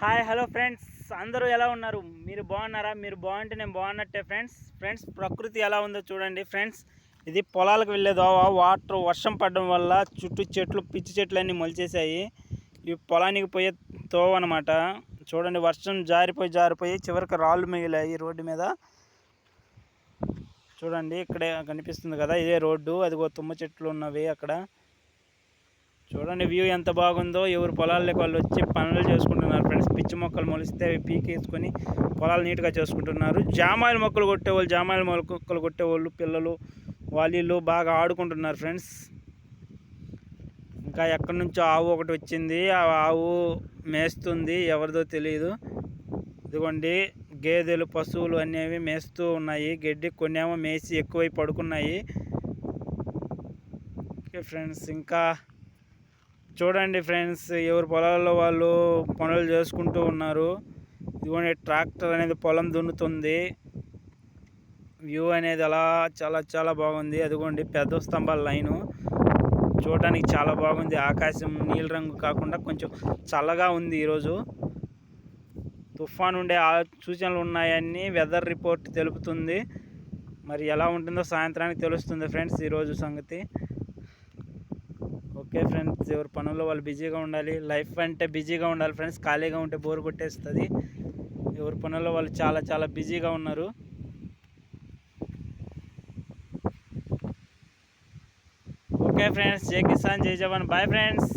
Hi hello friends. అందరూ ఎలా ఉన్నారు? మీరు బాగున్నారా? మీరు బాగుంటే నేను బాగున్నట్టే ఫ్రెండ్స్. ఫ్రెండ్స్ ప్రకృతి ఎలా ఉందో చూడండి ఫ్రెండ్స్. ఇది పొలాలకు వెళ్ళే దోవ. వాటర్ వర్షం పడడం వల్ల చుట్టూ చెట్లు పిచ్చి చెట్లు అన్నీ మొలిచేసాయి ఈ పొలానికి పోయే తోవ అనమాట చూడండి వర్షం జారిపోయి జారిపోయి చివరికి రాళ్ళు మిగిలాయి రోడ్డు మీద. చూడండి ఇక్కడే కనిపిస్తుంది కదా ఇదే రోడ్డు. అదిగో తుమ్మ చెట్లు ఉన్నవి అక్కడ. చూడండి వ్యూ ఎంత బాగుందో. ఎవరు పొలాల్లోకి వాళ్ళు వచ్చి పనులు చేసుకుంటున్నారు ఫ్రెండ్స్ పిచ్చి మొక్కలు మొలిస్తే అవి పీకేసుకొని పొలాలు నీట్గా చేసుకుంటున్నారు. జామాయిల మొక్కలు కొట్టేవాళ్ళు జామాయిల మొక్కలు కొట్టేవాళ్ళు పిల్లలు వాళ్ళు బాగా ఆడుకుంటున్నారు ఫ్రెండ్స్ ఇంకా ఎక్కడి నుంచో ఆవు ఒకటి వచ్చింది. ఆ ఆవు మేస్తుంది ఎవరిదో తెలియదు ఇదిగోండి గేదెలు పశువులు అనేవి మేస్తూ ఉన్నాయి. గడ్డి కొన్నేమో మేసి ఎక్కువై పడుకున్నాయి. ఓకే ఫ్రెండ్స్ ఇంకా చూడండి ఫ్రెండ్స్ ఎవరి పొలాల్లో వాళ్ళు పనులు చేసుకుంటూ ఉన్నారు. ఇదిగోండి ట్రాక్టర్ అనేది పొలం దున్నుతుంది. వ్యూ అనేది అలా చాలా చాలా బాగుంది. అదిగోండి పెద్ద స్తంభాల లైను. చూడడానికి చాలా బాగుంది. ఆకాశం నీలి రంగు కాకుండా కొంచెం చల్లగా ఉంది ఈరోజు. తుఫాన్ ఉండే ఆ సూచనలు ఉన్నాయని వెదర్ రిపోర్ట్ తెలుపుతుంది. మరి ఎలా ఉంటుందో సాయంత్రానికి తెలుస్తుంది ఫ్రెండ్స్ ఈరోజు సంగతి. ఓకే ఫ్రెండ్స్ ఎవరి పనుల్లో వాళ్ళు బిజీగా ఉండాలి లైఫ్ అంటే బిజీగా ఉండాలి ఫ్రెండ్స్ ఖాళీగా ఉంటే బోర్ కొట్టేస్తుంది. ఎవరి పనుల్లో వాళ్ళు చాలా చాలా బిజీగా ఉన్నారు. ఓకే ఫ్రెండ్స్ జై కిసాన్ జై జవాన్ బాయ్ ఫ్రెండ్స్.